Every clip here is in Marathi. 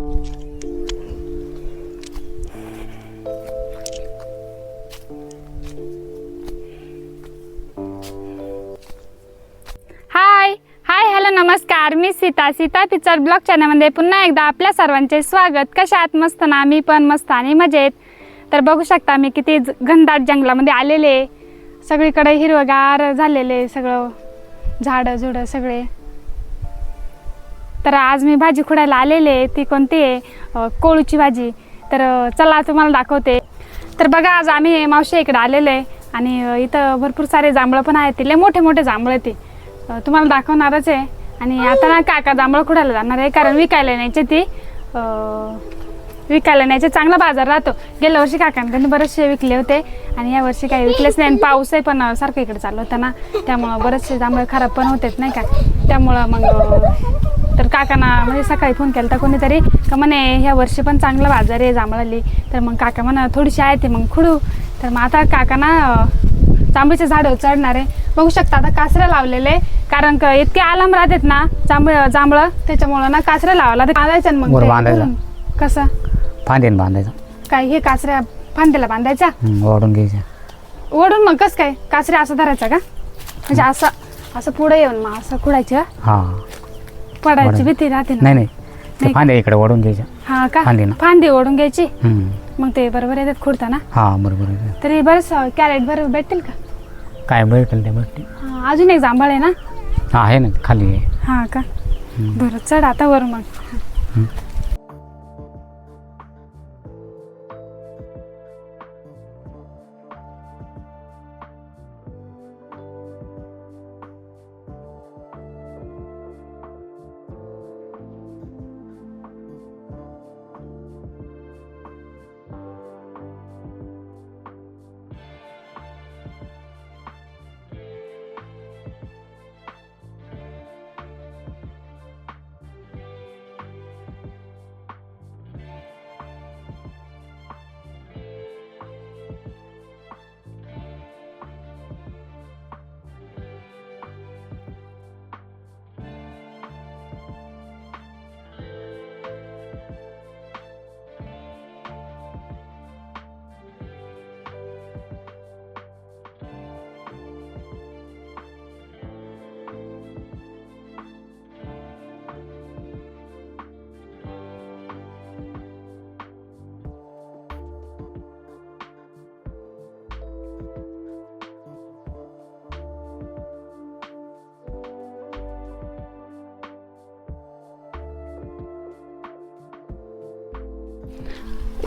हाय हाय हॅलो नमस्कार. मी सीता सीता पिक्चर ब्लॉग चॅनलमध्ये पुन्हा एकदा आपल्या सर्वांचे स्वागत. कशा मस्त ना? मी पण मस्त आणि मजेत. तर बघू शकता मी किती ज- घनदाट जंगलामध्ये आलेले सगळीकडे हिरवगार झालेले सगळं. झाडं झुडं सगळे. तर आज मी भाजी खुडायला आलेले ती कोणती आहे? कोळूची भाजी. तर चला तुम्हाला दाखवते. तर बघा आज आम्ही मावशी इकडे आलेले आहे. आणि इथं भरपूर सारे जांभळं पण आहेत. तिले मोठे मोठे जांभळं ते. तुम्हाला दाखवणारच आहे. आणि आता ना काका जांभळं खुडायला जाणार आहे. कारण विकायला न्यायचे ती. विकायला न्यायचे चांगला बाजार राहतो. गेल्या वर्षी काकांकडे बरेचसे विकले होते आणि या वर्षी काही विकलेच नाही. आणि पाऊसही पण सारखं इकडे चालू होता ना. त्यामुळं बरेचसे जांभळे खराब पण होतेत नाही का? त्यामुळं मग तर काकांना म्हणजे सकाळी फोन केला तर कोणीतरी का म्हणे ह्या वर्षी पण चांगला बाजार आहे जांभळाली तर मग काका म्हणा थोडीशी आहे ते. मग खुडू. तर मग आता काकांना जांभळीचे झाडं चढणार आहे. बघू शकता आता कासऱ्या लावलेले. कारण का इतके आलाम राहतात ना जांभळ जांभळं. त्याच्यामुळं ना कासऱ्या लावायला मग. कसं? फांदीन बांधायचं. काय हे कासऱ्या फांद्याला बांधायच्या हं, ओढून घ्यायचं ओढून मग कसं काय? कासऱ्या असं धरायचा का? म्हणजे असं असं पुढे येऊन मग असं खुडायची? का हा. पडायची ओढायचं. भीती राहते ना. नाही नाही. ते नाही. फांद्या इकडे ओढून घ्यायच्या हा का? फांदी. फांदी ओढून घ्यायची? हं. मग ते बरोबर येतात खुडताना? हा बरोबर आहे. तरी बरंच कॅरेट बरोबर भेटतील का? काय भेटेल ते भेटते हा, अजून एक जांभळ आहे ना? हा आहे ना खाली आहे. हा का? हं. बरं चढ आता वर मग. हं.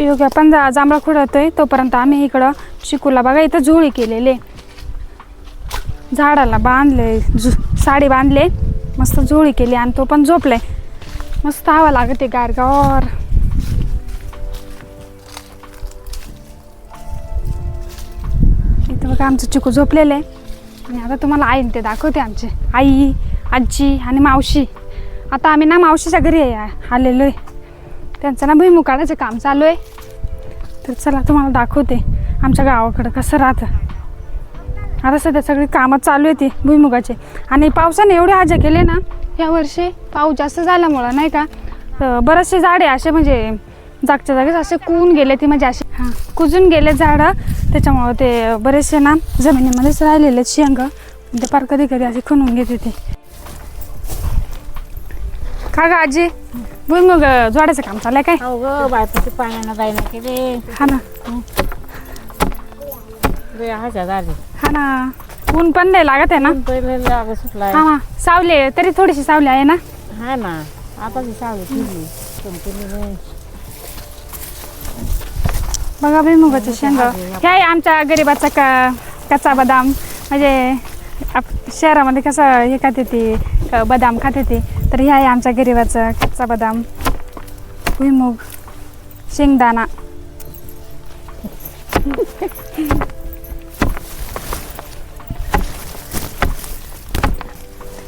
योग्य. पण जा जांभळा खुडतोय तोपर्यंत आम्ही इकडं चिकूला बघा इथं झोळी केलेले झाडाला बांधले झु साडी बांधले मस्त झोळी केली आणि तो पण झोपलाय. मस्त हवा लागते गारगार. इथं बघा आमचं चिकू झोपलेलं आहे. आणि आता तुम्हाला आई ते दाखवते आमचे. आई आजी आणि मावशी. आता आम्ही ना मावशीच्या घरी आलेलो आहे. त्यांचं ना भुईमुग काढायचं काम चालू आहे. तर चला तुम्हाला दाखवते आमच्या गावाकडं कसं राहतं. आता सध्या सगळी कामं चालू आहे ती भुईमुगाचे. आणि पावसाने एवढे आजे केले ना यावर्षी पाऊस जास्त झाल्यामुळं नाही का बरेचसे झाडे असे म्हणजे जागच्या जागेच असे कुजून गेले ती म्हणजे असे हां कुजून गेले झाडं. त्याच्यामुळं ते बरेचसे ना जमिनीमध्येच राहिलेले शेंग. ते फार कधी कधी असे खणून घेते ते का ग आजी? भुईमुग जोडायचं काम चाललंय काय? हो ग पाण्यानं जायना केले हा ना. झाले हा ना. ऊन पण नाही लागत आहे ना. पहिले लाग सुटलाय. हा सावली तरी थोडीशी सावली आहे ना. हा ना. आता ती सावली बघा भुईमुगाचं शेंग. हे आहे आमच्या गरीबाचा का कच्चा बदाम. म्हणजे आप शहरामध्ये कसं हे खाते ती क- बदाम खाते ती तर हे आहे आमच्या गरीबाचा कच्चा बदाम भुईमुग शेंगदाणा.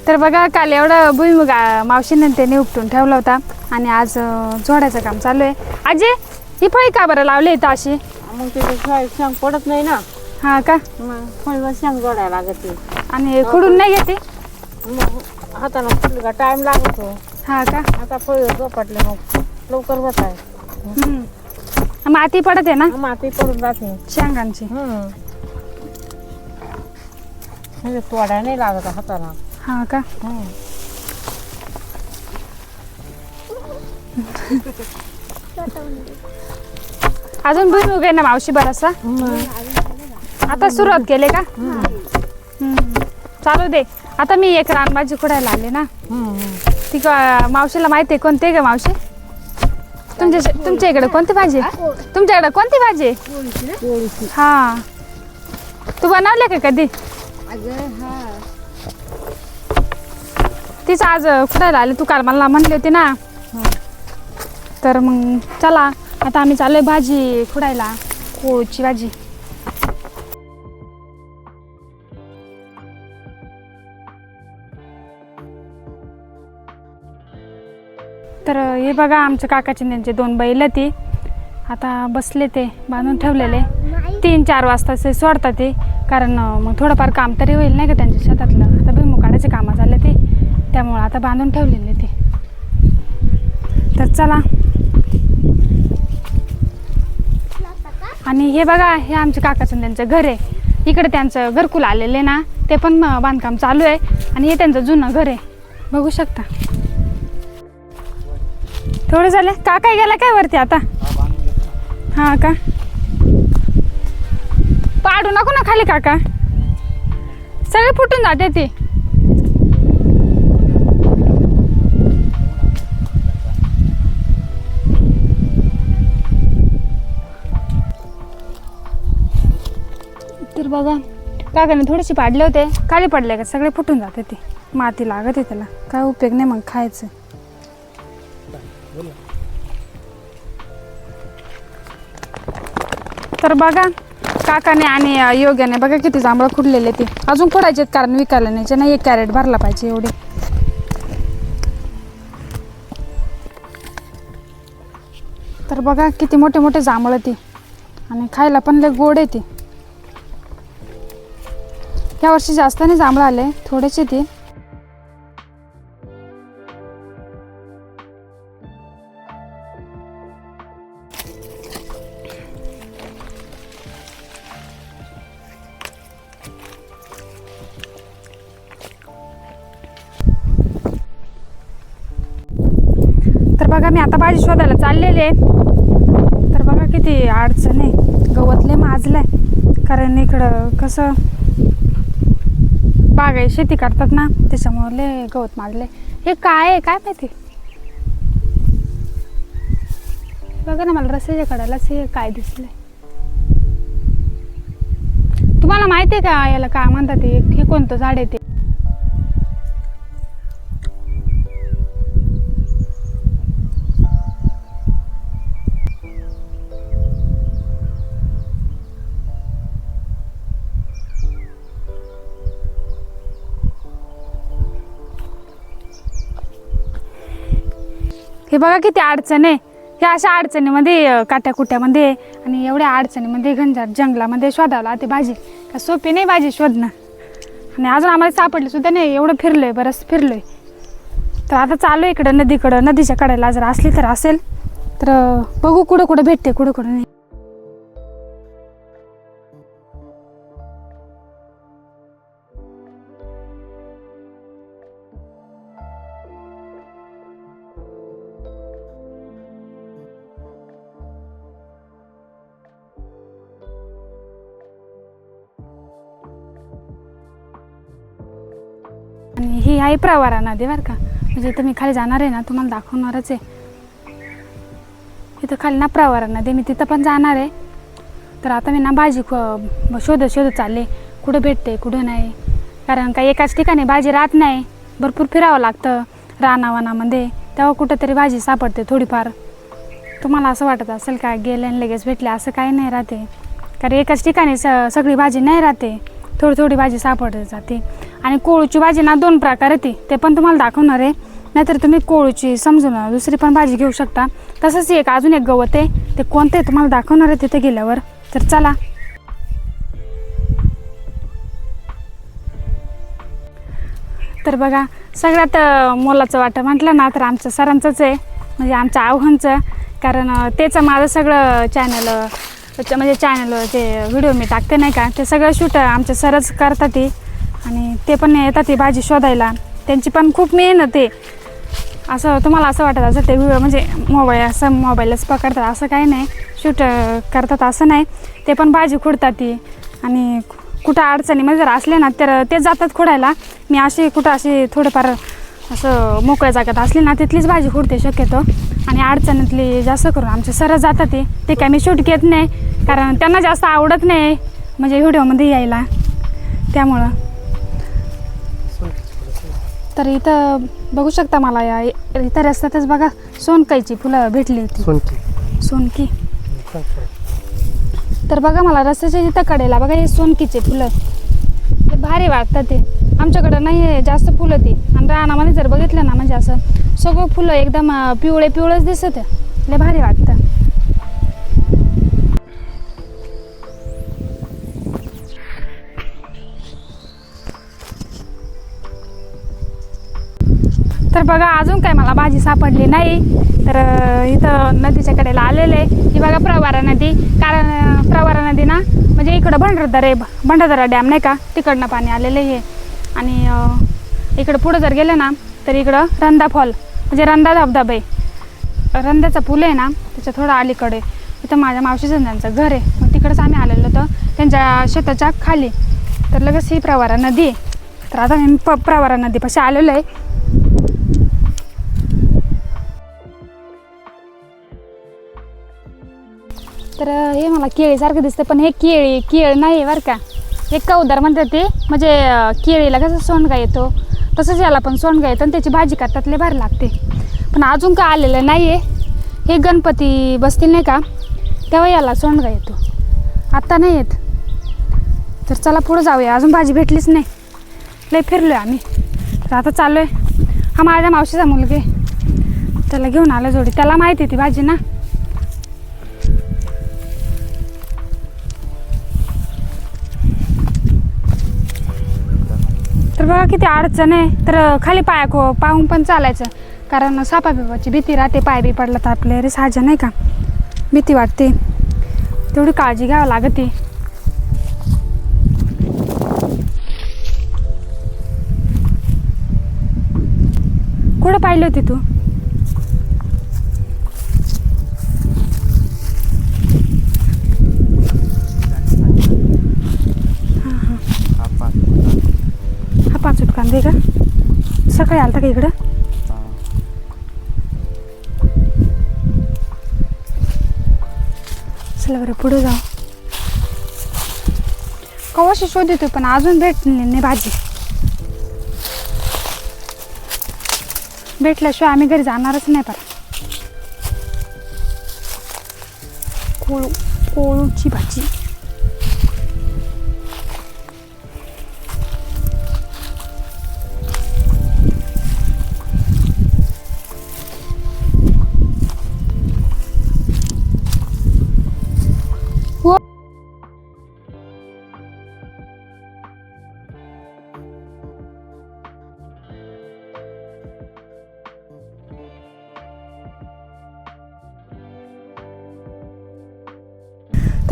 तर बघा काल एवढं भुईमुग मावशीने त्याने उपटून ठेवला होता आणि आज जोडायचं काम चालू आहे. आजी ही फळी का बरं लावली इथं अशी? मग तिथे शेंग पडत नाही ना. हा का? मग फळीवर शेंग जोडायला लागते. आणि खुडून नाही घेते मग हाताला फुटली का टाइम लागतो. हा का? आता फळीवर झोपटले मग लवकर होत आहे हम्म. माती पडत आहे ना? माती पडून जाते. शेंगांची. हम्म. म्हणजे तोडा नाही लागत हाताला. हा का? हम्म. अजून भुईमुग आहे ना मावशी बराचसा आता सुरुवात केली का? हम्म. चालू दे. आता मी एक रानभाजी खुडायला आले ना. ती का- मावशीला माहिती आहे कोणते का मावशी? तुमच्या तुमच्या इकडे कोणती भाजी आहे? तुमच्याकडे कोणती भाजी आहे? पोळीची हा. तू बनवले का कधी? तीच आज खुडायला आले. तू काल मला म्हणली होती ना. तर मग चला. आता आम्ही चाललोय भाजी खुडायला. कोळची भाजी. तर हे बघा आमच्या काकाचे त्यांचे दोन बैल ती. आता बसले ते बांधून ठेवलेले. तीन चार वाजता ते सोडतात ते. कारण मग थोडंफार काम तरी होईल नाही का त्यांच्या शेतातलं. आता भुईमुग काढायचे कामं झाले ते. त्यामुळं आता बांधून ठेवलेले ते. तर चला. आणि हे बघा हे आमच्या काकाचं त्यांचं घर आहे. इकडे त्यांचं घरकुल आलेलं आहे ना ते पण बांधकाम चालू आहे. आणि हे त्यांचं जुनं घर आहे. बघू शकता. थोडं झालं. का काय गेला काय वरती आता? हा का? पाडू नको ना खाली काका. सगळे फुटून जाते ते. तर बघा काकाने थोडेसे पाडले होते. खाली पडले का? सगळे फुटून जाते ते. माती लागत आहे त्याला. काय उपयोग नाही मग खायचं. तर बघा काकाने आणि योग्याने बघा किती जांभळं खुडलेले ते. अजून खुडायचे आहेत कारण विकायला न्यायचे नाही एक कॅरेट भरला पाहिजे एवढे. तर बघा किती मोठे मोठे जांभळं ते. आणि खायला पण लय गोड आहे ते. यावर्षी जास्त नाही जांभळं आले थोडेसे ती. बघा मी आता भाजी शोधायला चाललेले आहे. तर बघा किती अडचण. आहे गवतले माजलंय. कारण इकडं कसं बाग आहे शेती करतात ना त्याच्यामुळे लय गवत माजले हे काय आहे काय माहिती? बघा ना मला रस्त्याच्या कडालाच हे काय दिसलंय. तुम्हाला माहिती आहे का याला काय म्हणतात हे कोणतं झाड आहे ते? हे बघा किती अडचण आहे. ह्या अशा अडचणीमध्ये काट्याकुट्यामध्ये आणि एवढ्या अडचणीमध्ये घंजाट जंगलामध्ये शोधावं ते भाजी. का सोपी नाही भाजी शोधणं. आणि अजून आम्हाला सापडली सुद्धा नाही एवढं फिरलोय बरंच फिरलोय. तर आता चालू आहे इकडं नदीकडं. नदीच्या कडेला जर असली तर असेल. तर बघू कुठं कुठं भेटते कुठं कुठं नाही. काही प्रवारा नदी बरं का. म्हणजे इथं मी खाली जाणार आहे ना तुम्हाला दाखवणारच आहे. इथं खाली ना प्रवारा नदी मी तिथं पण जाणार आहे. तर आता मी ना भाजी शोधत शोधत चालले. कुठं भेटते कुठं नाही. कारण का एकाच ठिकाणी भाजी राहत नाही. भरपूर फिरावं लागतं रानावानामध्ये. तेव्हा कुठंतरी भाजी सापडते थोडीफार. तुम्हाला असं वाटत असेल का गेले आणि लगेच भेटले असं काही नाही राहते. कारण एकाच ठिकाणी स सगळी भाजी नाही राहते. थोडी थोडी भाजी सापडत जाते. आणि कोळूची भाजी ना दोन प्रकार येते. ते पण तुम्हाला दाखवणार आहे. नाहीतर तुम्ही कोळूची समजून दुसरी पण भाजी घेऊ शकता. तसंच एक अजून एक गवत आहे. ते कोणतं आहे तुम्हाला दाखवणार आहे तिथे गेल्यावर. तर चला. तर बघा सगळ्यात मोलाचं वाटं म्हटलं ना तर आमचं सरांचंच आहे. म्हणजे आमचं आव्हानचं. कारण तेच माझं सगळं चॅनल म्हणजे चॅनल जे व्हिडिओ मी टाकते नाही का ते सगळं शूट आमचे सरच करतात ती आणि ते पण येतात ती भाजी शोधायला. त्यांची पण खूप मेहनत आहे. असं तुम्हाला असं वाटत असं ते व्हिडिओ म्हणजे मोबाईल असं मोबाईलच पकडतात असं काही नाही. शूट करतात असं नाही. ते पण भाजी खुडतात ती आणि कुठं अडचणीमध्ये म्हणजे जर असले ना तर ते जातात खुडायला. मी अशी कुठं अशी थोडंफार असं मोकळ्या जागेत असली ना तिथलीच भाजी खुडते शक्यतो. आणि अडचणीतली जास्त करून आमचे सर जातात ते ते काय मी शूट घेत नाही. कारण त्यांना जास्त आवडत नाही म्हणजे व्हिडिओमध्ये यायला. त्यामुळं. तर इथं बघू शकता मला या इथं रस्त्यातच बघा सोनकाईची फुलं भेटली होती. सोनकी. सोनकी. तर बघा मला रस्त्याच्या इथं कडेला बघा हे सोनकीचे फुलं. ते भारी वाटतात ते. आमच्याकडं नाही आहे जास्त फुलं ती. आणि रानामध्ये जर बघितलं ना म्हणजे असं सगळं फुलं एकदम पिवळे पिवळेच दिसत. आहे लय भारी वाटतं. तर बघा अजून काय मला भाजी सापडली नाही. तर इथं नदीच्या कडेला आलेले ही बघा प्रवारा नदी. कारण प्रवारा नदी ना म्हणजे इकडं भंडारदरा आहे भंडारदरा डॅम नाही का? तिकडनं पाणी आलेलं आहे आणि इकडं पुढं जर गेलं ना तर इकडं रंदा फॉल म्हणजे रंदा धबधबा. आहे रंदाचा पूल आहे ना त्याच्या थोडं अलीकडे. इथं माझ्या मावशीचं त्यांचं घर आहे. मग तिकडंच आम्ही आलेलो होतो. त्यांच्या शेताच्या खाली. तर लगेच ही प्रवारा नदी आहे. तर आता मी प प्रवारा नदीपाशी आलेलो आहे. तर हे मला केळीसारखं दिसतं पण हे केळी केळ नाही आहे बरं का. हे कौदार म्हणतात ते म्हणजे केळीला कसं सोंडगा येतो तसंच याला पण सोंडगा येतो आणि त्याची भाजी करतात लय भारी लागते. पण अजून का आलेलं नाही आहे हे गणपती बसतील नाही का तेव्हा याला सोंडगा येतो. आत्ता नाही येत. तर चला पुढं जाऊया अजून भाजी भेटलीच नाही. लय फिरलो आहे आम्ही. तर आता चाललो आहे हा माझ्या मावशीचा मुलगे त्याला घेऊन आलं जोडी. त्याला माहिती आहे ती भाजी ना. तर बघा किती अडचण आहे. तर खाली पाया को पाहून पण चालायचं. कारण सापा बिपाची भीती राहते पाय बी पडला तर आपल्या रे साजा नाही का? भीती वाटते. तेवढी काळजी घ्यावं लागते. कुठं पाहिलं होती तू? पाच का? सकाळी आलता का इकडं? चला बरं पुढे जाऊ. कवाशी शोधतो पण अजून भेटली नाही भाजी. भेटल्याशिवाय आम्ही घरी जाणारच नाही पण कोळू कोळूची भाजी.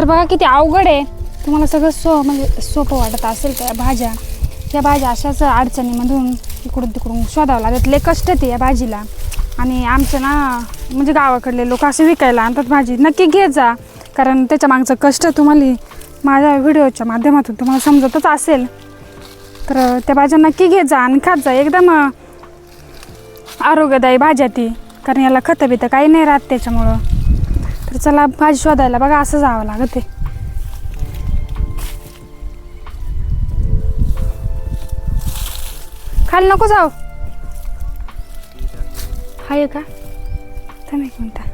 तर बघा किती अवघड आहे. तुम्हाला सगळं सो म्हणजे सोपं वाटत असेल त्या भाज्या. या भाज्या अशाच अडचणीमधून इकडून तिकडून शोधावं लागत लय कष्ट ते या भाजीला. आणि आमचं ना म्हणजे गावाकडले लोक असे विकायला आणतात भाजी. नक्की घेत जा. कारण त्याच्या मागचं कष्ट तुम्हाला माझ्या व्हिडिओच्या माध्यमातून तुम्हाला समजतच असेल. तर त्या भाज्या नक्की घेत जा आणि खात जा. एकदम आरोग्यदायी भाज्या ती. कारण याला खतं बितं काही नाही राहत त्याच्यामुळं. तर चला भाजी शोधायला बघा असं जावं लागत आहे. खाली नको जाऊ. हाय का? थांब एक मिनटं.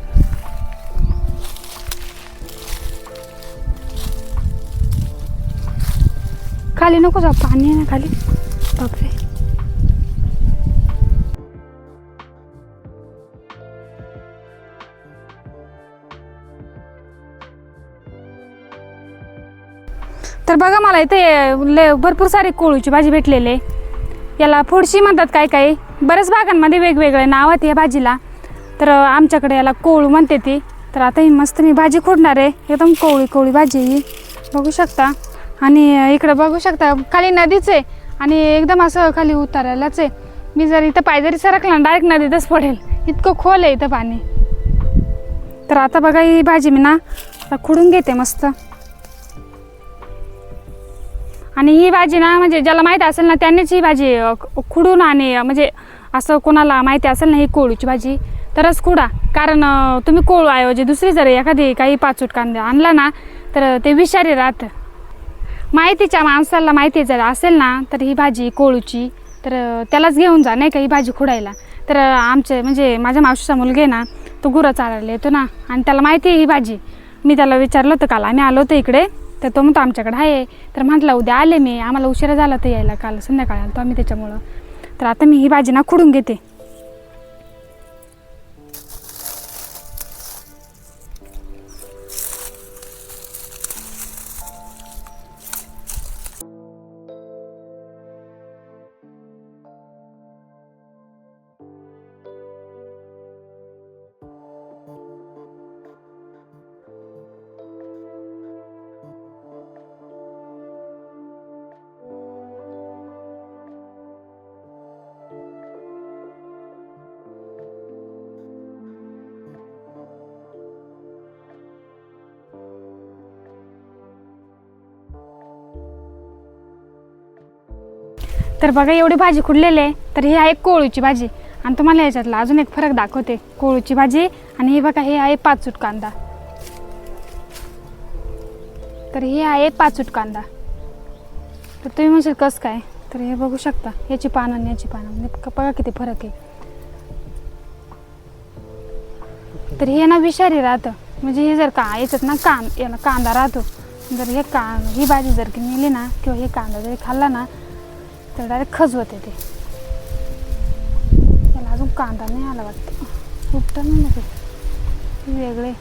खाली नको जाऊ पाणी आहे ना खाली. बापरे. तर बघा मला इथे लय भरपूर सारी कोळूची भाजी भेटलेली. आहे याला फोडशी म्हणतात काय काय? बऱ्याच भागांमध्ये वेगवेगळे नाव आहेत या भाजीला. तर आमच्याकडे याला कोळू म्हणते ती. तर आता ही मस्त मी भाजी खोडणार आहे. एकदम कोवळी कोवळी भाजी ही. बघू शकता. आणि इकडं बघू शकता खाली नदीच आहे. आणि एकदम असं खाली उतारायलाच आहे. मी जर इथं पाय जरी सरकला डायरेक्ट नदीतच पडेल. इतकं खोल आहे इथं पाणी. तर आता बघा ही भाजी मी ना खुडून घेते मस्त. आणि ही भाजी ना म्हणजे ज्याला माहीत असेल ना त्यांनीच ही भाजी खुडून आणि म्हणजे असं कोणाला माहिती असेल ना ही कोळूची भाजी तरच खुडा. कारण तुम्ही कोळू ऐवजी हो, दुसरी जर एखादी काही पाचूट कांदा आणला ना तर ते विषारी राहतं. माहितीच्या माणसाला माहिती जर असेल ना तर ही भाजी कोळूची तर त्यालाच घेऊन जा नाही का ही भाजी खुडायला. तर आमचे म्हणजे माझ्या मावशीचा मुलगा आहे ना तो गुरं चालायला येतो ना आणि त्याला माहिती आहे ही भाजी. मी त्याला विचारलं होतं काल आम्ही आलो होतो इकडे. तर तो म्हणतो आमच्याकडे आहे. तर म्हटलं उद्या आले मी. आम्हाला उशिरा झाला तर यायला काल संध्याकाळी आलो आम्ही त्याच्यामुळं. तर आता मी ही भाजी ना खुडून घेते. तर बघा एवढी भाजी खुडलेली आहे तर ही आहे कोळूची भाजी. आणि तुम्हाला याच्यातला अजून एक फरक दाखवते कोळूची भाजी. आणि ही बघा हे आहे पाचूट कांदा. तर हे आहे पाचूट कांदा. तर तुम्ही म्हणजे कसं काय? तर हे बघू शकता याची पानं आणि याची पानं. म्हणजे बघा किती फरक आहे. तर हे ना विषारी राहतं. म्हणजे हे जर का याच्यात ना कां याला कांदा राहतो. जर हे का ही भाजी जर की नेली ना किंवा हे कांदा जरी खाल्ला ना तर डायरेक्ट खजवत ते. त्याला अजून कांदा नाही आला वाटतं. उपटा नाही ना ते. वेगळे.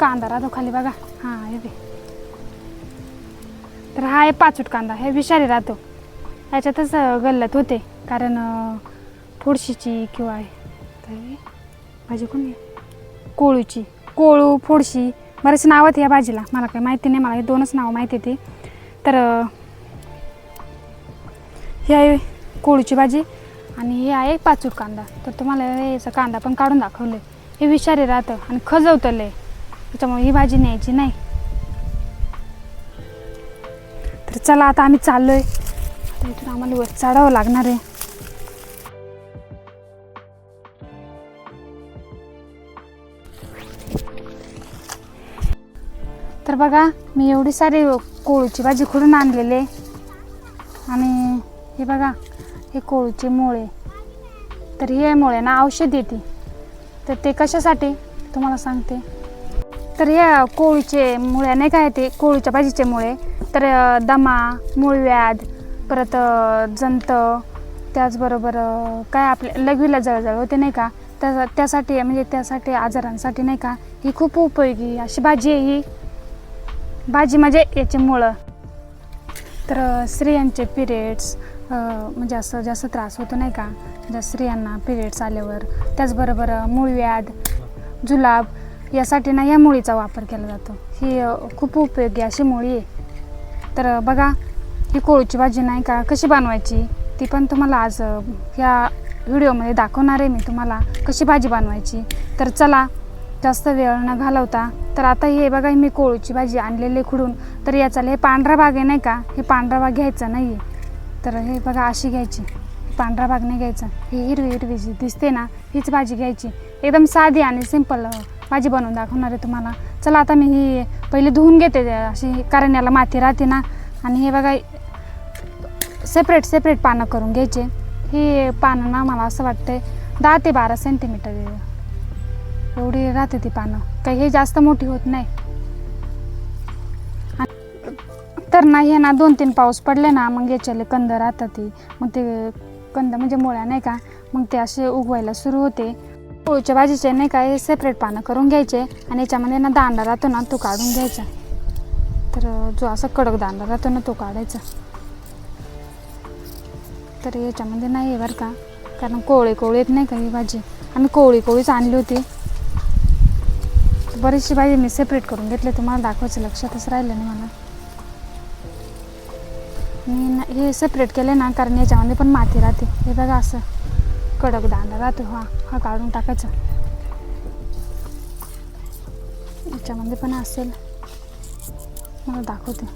कांदा राहतो खाली बघा. हां हे बे तर हा आहे पाचूट कांदा हे विषारी राहतो. याच्यातच गल्लत होते. कारण फोडशीची किंवा काय भाजी कोण कोळूची. कोळू फोडशी बरेच नाव आहेत या भाजीला. मला काही माहिती नाही मला हे दोनच नावं माहिती ते. तर हे ही आहे कोळूची भाजी आणि हे आहे पाचूर कांदा. तर तुम्हाला याचा कांदा पण काढून दाखवले हे विषारी राहतं आणि खजवतं लय. त्याच्यामुळे ही भाजी न्यायची नाही. तर चला आता आम्ही चाललो आता इथून आम्हाला वर चढावं लागणार आहे. बघा मी एवढी सारी कोळूची भाजी खुडून आणलेले आणि हे बघा हे कोळूचे मुळे. तर हे मुळे ना औषध येते तर ते कशासाठी? तुम्हाला सांगते. तर ह्या कोळीचे मुळ्या नाही काय ते कोळीच्या भाजीचे मुळे. तर दमा मूळव्याध परत जंत त्याचबरोबर काय आपल्या लघवीला जळजळ होते नाही का? त्या त्यासाठी म्हणजे त्यासाठी आजारांसाठी नाही का ही खूप उपयोगी अशी भाजी आहे ही. भाजी म्हणजे याचे मुळं तर स्त्रियांचे पिरियड्स म्हणजे असं जास्त त्रास होतो नाही का? ज्या स्त्रियांना पिरियड्स आल्यावर. त्याचबरोबर मूळ व्याध जुलाब यासाठी ना या मुळीचा वापर केला जातो. ही खूप उपयोगी अशी मुळी आहे. तर बघा ही कोळूची भाजी नाही का? कशी बनवायची? ती पण तुम्हाला आज या ह्या व्हिडिओमध्ये दाखवणार आहे मी तुम्हाला कशी भाजी बनवायची. तर चला जास्त वेळ न घालवता. तर आता हे बघा मी कोळूची भाजी आणलेली खुडून. तर याचा हे पांढरा भाग आहे नाही का? हे पांढरा भाग घ्यायचा नाही आहे तर हे बघा अशी घ्यायची. पांढरा भाग नाही घ्यायचा. ही हिरवी हिरवी जी दिसते ना हीच भाजी घ्यायची. एकदम साधी आणि सिंपल भाजी बनवून दाखवणार आहे तुम्हाला. चला आता मी ही पहिले धुवून घेते. अशी कारण याला माती राहते ना. आणि हे बघा सेपरेट सेपरेट पानं करून घ्यायचे. ही पानं ना मला असं वाटते दहा ते बारा सेंटीमीटर एवढी राहते ती पानं. काही हे जास्त मोठी होत नाही. आणि- तर नाही ना दोन तीन पाऊस पडले ना मग याच्याले कंद राहतात ती. मग ते कंद म्हणजे मुळ्या नाही का मग ते असे उगवायला सुरू होते. पोळीच्या भाजीचे नाही काय सेपरेट पानं करून घ्यायचे आणि याच्यामध्ये ना दांडा राहतो ना तो काढून घ्यायचा. तर जो असा कडक दांडा राहतो ना तो काढायचा. तर याच्यामध्ये नाही आहे बरं का कारण कोवळे कोवळे येत नाही का ही भाजी. आम्ही कोवळी कोवळीच आणली होती. बरीचशी भाजी मी सेपरेट करून घेतले तुम्हाला दाखवायचं लक्षातच राहिलं नाही मला. मी ना हे सेपरेट केले ना कारण याच्यामध्ये पण माती राहते. हे बघा असं. कडक दांडा राहतो हा. हा काढून टाकायचा. याच्यामध्ये पण असेल. मला दाखवते.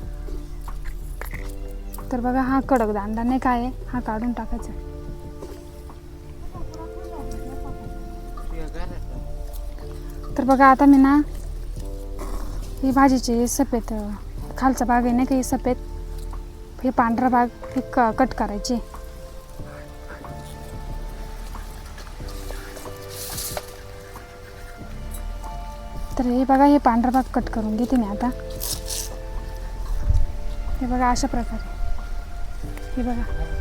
तर बघा हा कडक दांडा नाही काय आहे? हा काढून टाकायचा. तर बघा आता मी ना ही भाजीची सफेद खालचा भाग आहे ना का ही सफेद हे पांढरा भाग हे क कट करायची. तर हे बघा हे पांढरा भाग कट करून घेते मी आता. हे बघा अशा प्रकारे. हे बघा.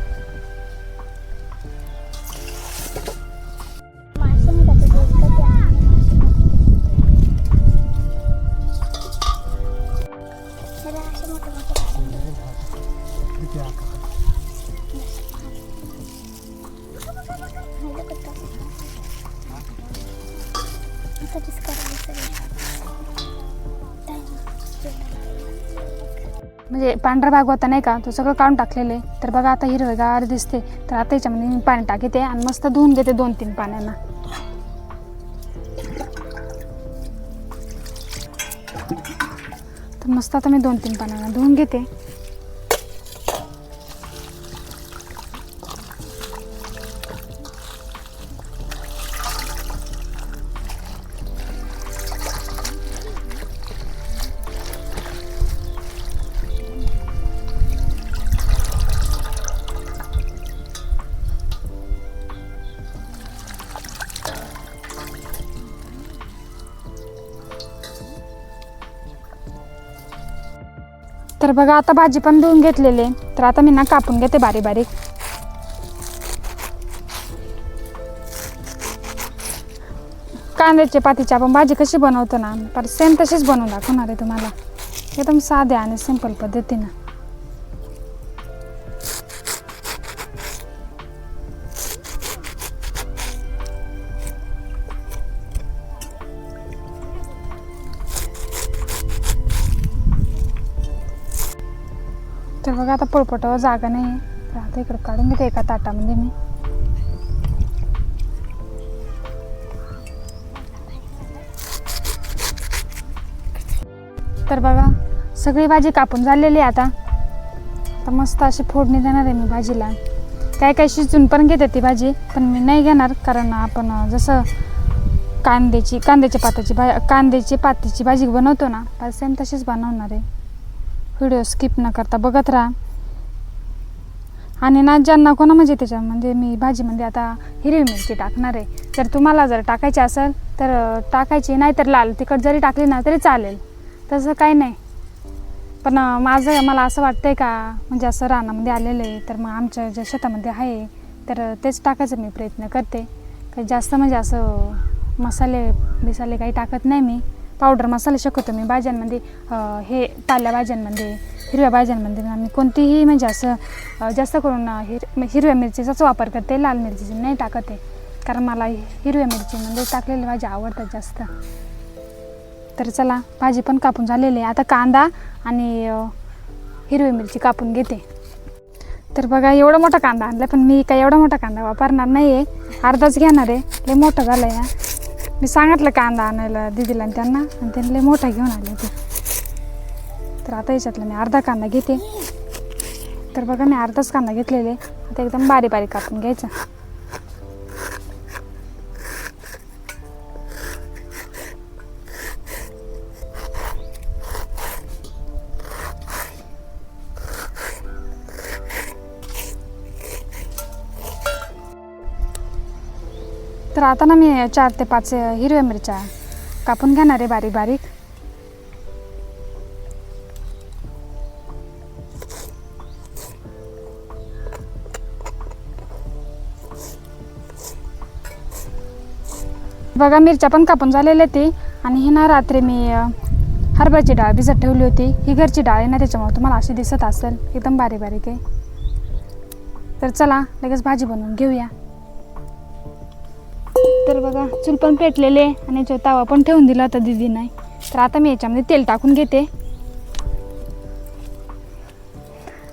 म्हणजे पांढरा भाग होता नाही का? तो सगळं काढून टाकलेलं आहे. तर बघा आता हिरवेगार दिसते. तर आता याच्यामध्ये मी पाणी टाकते आणि मस्त धुवून घेते दोन तीन पाण्यांना. तर मस्त आता मी दोन तीन पाण्यांना धुवून घेते. बघा आता भाजी पण धुवून घेतलेली आहे. तर आता मी ना कापून घेते बारीक बारीक. कांद्याच्या पातीची आपण भाजी कशी बनवतो ना पर सेम तशीच बनवून दाखवणार आहे तुम्हाला. एकदम साध्या आणि सिंपल पद्धतीनं. बघा आता पळपटावर जागा नाही. आहे तर आता इकडं काढून घेते एका ताटामध्ये मी. तर बघा सगळी भाजी कापून झालेली आहे आता. आता मस्त अशी फोडणी देणार आहे मी भाजीला. काय काय शिजून पण घेते ती भाजी पण मी नाही घेणार कारण आपण जसं कांद्याची कांद्याच्या पाताची भा कांद्याची पातीची भाजी बनवतो ना सेम तशीच बनवणार आहे. व्हिडिओ स्किप न करता बघत राहा. आणि ना ज्यांना कोणा म्हणजे त्याच्या म्हणजे मी भाजीमध्ये आता हिरवी मिरची टाकणार आहे. जर तुम्हाला जर टाकायची असेल तर टाकायची नाही तर लाल तिखट जरी टाकली ना तरी चालेल. तसं काही नाही. पण माझं मला असं वाटतं आहे का म्हणजे असं रानामध्ये आलेलं आहे तर मग आमच्या ज्या शेतामध्ये आहे तर तेच टाकायचा मी प्रयत्न करते. काही जास्त म्हणजे असं मसाले बिसाले काही टाकत नाही मी. पावडर मसाले शकतो मी भाज्यांमध्ये हे पाल्या भाज्यांमध्ये हिरव्या भाज्यांमध्ये आम्ही कोणतीही म्हणजे असं जास्त करून हिर हिरव्या मिरचीचाच वापर करते लाल मिरचीची नाही टाकत आहे. कारण मला हिरव्या मिरचीमध्ये म्हणजे टाकलेल्या भाज्या आवडतात जास्त. तर चला भाजी पण कापून झालेली आहे. आता कांदा आणि हिरवी मिरची कापून घेते. तर बघा एवढा मोठा कांदा आणला पण मी काय एवढा मोठा कांदा वापरणार नाही आहे अर्धाच घेणार आहे. लय मोठं झालं आहे मी सांगितलं कांदा आणायला दिदीला आणि त्यांना आणि त्यांनी लय मोठा घेऊन आले ते तर आता याच्यातलं मी अर्धा कांदा घेते. तर बघा मी अर्धाच कांदा घेतलेले. आता एकदम बारीक बारीक कापून घ्यायचा. आता ना मी चार ते पाच हिरव्या मिरच्या कापून घेणार आहे बारीक बारीक. बघा मिरच्या पण कापून झालेल्या ती. आणि ही ना रात्री मी हरभऱ्याची डाळ भिजत ठेवली होती. ही घरची डाळ आहे ना त्याच्यामुळे तुम्हाला अशी दिसत असेल. एकदम बारीक बारीक आहे. तर चला लगेच भाजी बनवून घेऊया. तर बघा चूल पण पेटलेले आणि याच्यावर तवा पण ठेवून दिला होता दिदीने. तर आता मी याच्यामध्ये तेल टाकून घेते.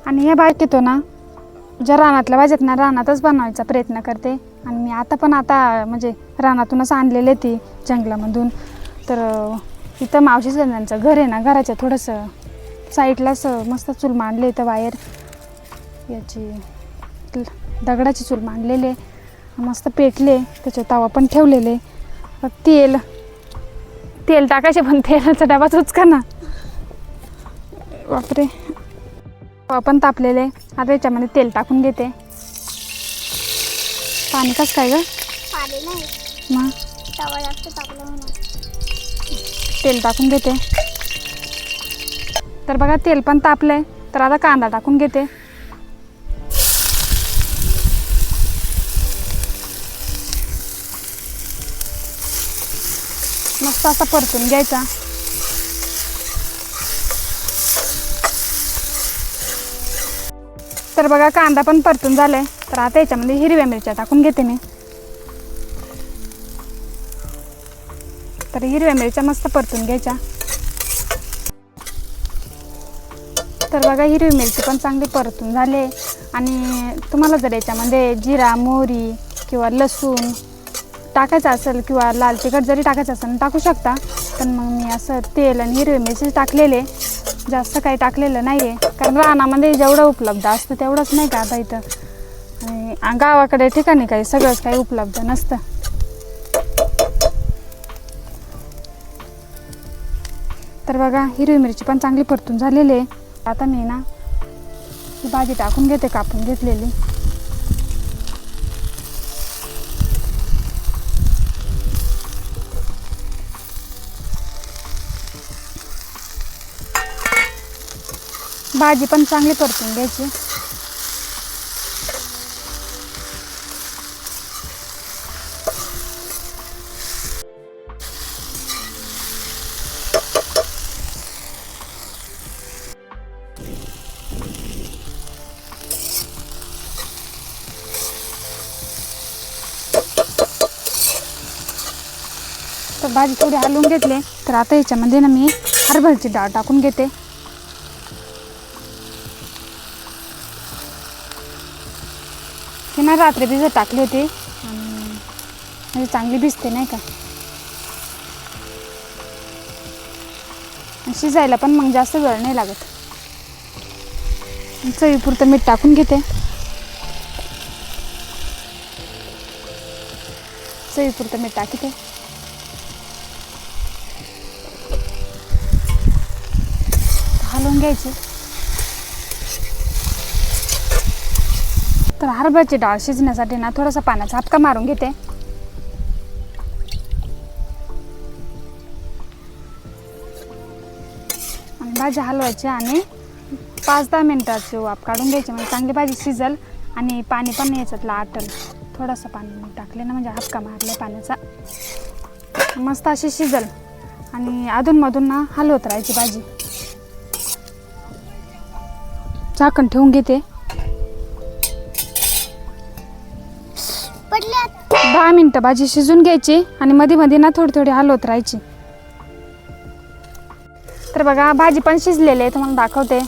आणि ह्या बाहेर येतो ना ज्या रानातल्या भाज्यात ना रानातच बनवायचा प्रयत्न करते. आणि मी आता पण आता म्हणजे रानातूनच आणलेले ती जंगलामधून. तर इथं मावशी सगळ्यांचं घर आहे ना घराच्या थोडंसं साईडलाच मस्त चूल मांडले इथं वायर याची दगडाची चूल मांडलेली आहे. मस्त पेटले त्याच्यावर तवा पण ठेवलेले. तेल तेल टाकायचे पण तेलाचा डबाच उचका ना. बापरे. तवा पण तापलेले. आता याच्यामध्ये तेल टाकून घेते. पाणी कसं काय ग? मग? तेल टाकून घेते. तर बघा तेल पण तापलंय. तर आता कांदा टाकून घेते. मस्त असा परतून घ्यायचा. तर बघा कांदा पण परतून झालाय. तर आता याच्यामध्ये हिरव्या मिरच्या टाकून घेते मी. तर हिरव्या मिरच्या मस्त परतून घ्यायच्या. तर बघा हिरवी मिरची पण चांगली परतून झाले आणि तुम्हाला जर याच्यामध्ये जिरा मोहरी किंवा लसूण टाकायचं असेल किंवा लाल तिखट जरी टाकायचं असेल टाकू शकता. पण मग मी असं तेल आणि हिरवी मिरची टाकलेले. जास्त काही टाकलेलं नाही आहे कारण रानामध्ये जेवढं उपलब्ध असतं तेवढंच नाही का आता इथं? आणि गावाकडे ठिकाणी काही सगळंच काही उपलब्ध नसतं. तर बघा हिरवी मिरची पण चांगली परतून झालेली आहे. आता मी ना ही भाजी टाकून घेते कापून घेतलेली. भाजी पण चांगली परतून घ्यायची. तर भाजी थोडी हलवून घेतले. तर आता याच्यामध्ये ना मी हरभऱ्याची डाळ टाकून घेते. रात्री भिजत टाकली होती. आणि म्हणजे चांगली भिजते नाही का? शिजायला पण मग जास्त वेळ नाही लागत. चवीपुरतं मीठ टाकून घेते. चवीपुरतं मीठ टाकते. घालून घ्यायची. तर हरभऱ्याची डाळ शिजण्यासाठी ना थोडासा पाण्याचा हापका मारून घेते. आणि भाजी हलवायची आणि पाच दहा मिनटाची वाप काढून घ्यायची. म्हणजे चांगली भाजी शिजल आणि पाणी पण याच्यातलं आटल थोडंसं पाणी टाकले ना म्हणजे हापका मारला पाण्याचा. मस्त अशी शिजल. आणि अधूनमधून ना हलवत राहायची भाजी. झाकण ठेवून घेते. दहा मिनटं भाजी शिजून घ्यायची आणि मध्ये मध्ये ना थोडी थोडी हलवत राहायची. तर बघा भाजी पण शिजलेली आहे तुम्हाला दाखवते.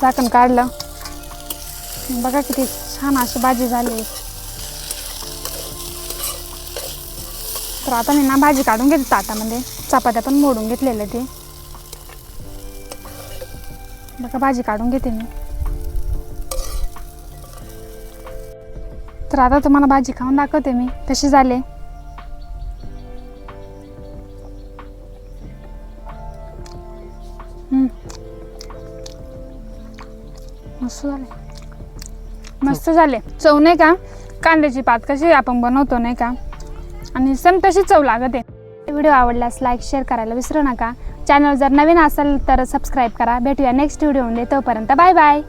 झाकण काढलं. बघा किती छान अशी भाजी झाली तर आता मी ना भाजी काढून घेते ताटामध्ये. चपात्या पण मोडून घेतलेल्या ते बघा भाजी काढून घेते मी. तर आता तुम्हाला भाजी खाऊन दाखवते मी. कशी झाले. मस्त झाले. मस्त झाले. चव नाही का? कांद्याची पात कशी आपण बनवतो नाही का? आणि सेम तशी चव लागत. आहे व्हिडिओ आवडल्यास लाईक शेअर करायला विसरू नका. चॅनल जर नवीन असेल तर सबस्क्राईब करा. भेटूया नेक्स्ट व्हिडिओमध्ये. तोपर्यंत बाय बाय.